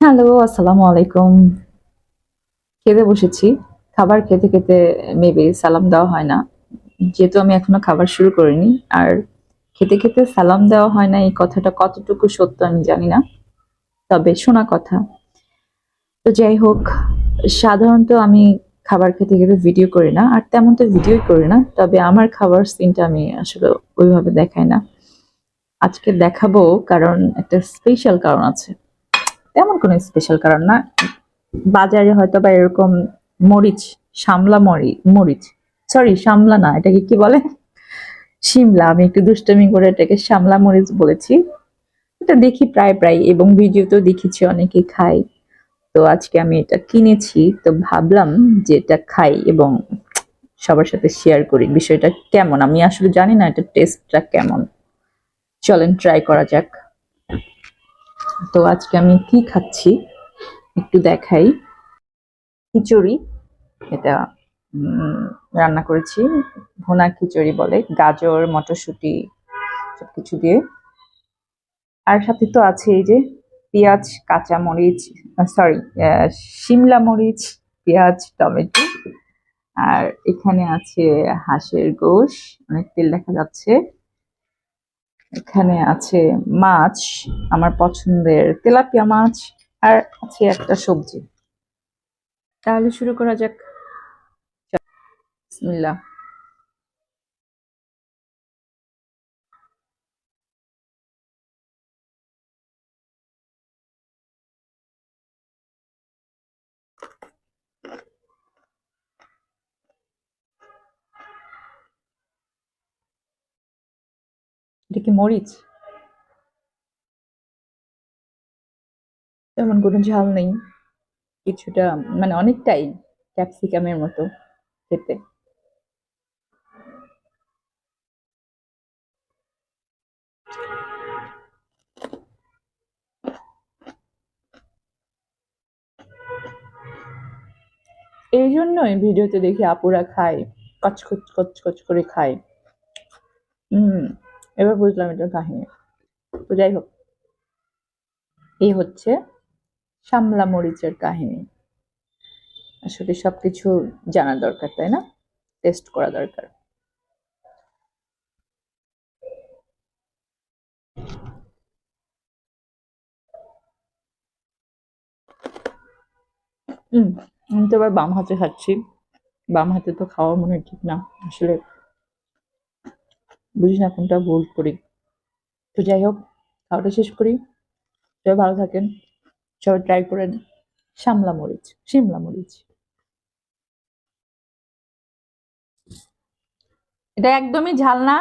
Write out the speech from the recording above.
Hello, আসসালামু আলাইকুম। খেতে বসেছি। খাবার খেতে খেতে মেবি সালাম দেওয়া হয় না। যেহেতু আমি এখনও খাবার শুরু করিনি, আর খেতে খেতে সালাম দেওয়া হয় না, এই কথাটা কতটুকু সত্য আমি জানি না। তবে শোনা কথা। তো যাই হোক, সাধারণত আমি খাবার খেতে খেতে ভিডিও করি না, আর তেমন তো ভিডিওই করি না, তবে আমার খাবার সিনটা আমি আসলে ওইভাবে দেখাই না। আজকে দেখাবো, কারণ একটা স্পেশাল কারণ আছে। তেমন কোনো স্পেশাল কারণ না। বাজারে হয়তো বা এরকম মরিচ, শামলা মরি, মরিচ সরি শামলা না, এটাকে কি বলে? শিমলা, আমি একটু দুষ্টমি করে এটাকে শামলা মরিচ বলেছি। এটা দেখি প্রায় প্রায়, এবং ভিডিওতেও দেখেছি অনেকে খাই তো আজকে আমি এটা কিনেছি, তো ভাবলাম যে এটা খাই এবং সবার সাথে শেয়ার করি, বিষয়টা কেমন? আমি আসলে জানি না এটা টেস্টটা কেমন। চলেন ট্রাই করা যাক। তো আজকে আমি কি খাচ্ছি? একটু দেখাই। খিচুড়ি। এটা রান্না করেছি। ভুনা খিচুড়ি বলে। গাজর, মটরশুঁটি, সবকিছু দিয়ে। আর সাথে তো আছে এই যে পেঁয়াজ, কাঁচা মরিচ সরি শিমলা মরিচ, পেঁয়াজ, টমেটো। আর এখানে আছে হাঁসের গোশ। অনেক তেল দেখা যাচ্ছে। এখানে আছে মাছ আমার পছন্দের তেলাপিয়া মাছ আর আছে একটা সবজি। তাহলে শুরু করা যাক। বিসমিল্লাহ। এটা কি মরিচ? তেমন কোনো ঝাল নেই। কিছুটা মানে অনেকটাই ক্যাপসিকামের মতো খেতে। এই জন্যই ভিডিওতে দেখি আপুরা খায়, কচকচ কচকচ করে খায়। হুম এবার বুঝলাম এটা কাহিনী। তো যাই হোক, এই হচ্ছে শামলা মরিচের কাহিনী। আসলে সবকিছু জানা দরকার, তাই না? টেস্ট করা দরকার। হুম আমি তো এবার বাম হাতে খাচ্ছি। বাম হাতে তো খাওয়া মনে ঠিক না। আসলে বুঝি না, কোনটা ভুল করি। তো যাই হোক, খাওয়াটা শেষ করি। সবাই ভালো থাকেন। সবাই ট্রাই করেন শামলা মরিচ, শিমলা মরিচ। এটা একদমই ঝাল না।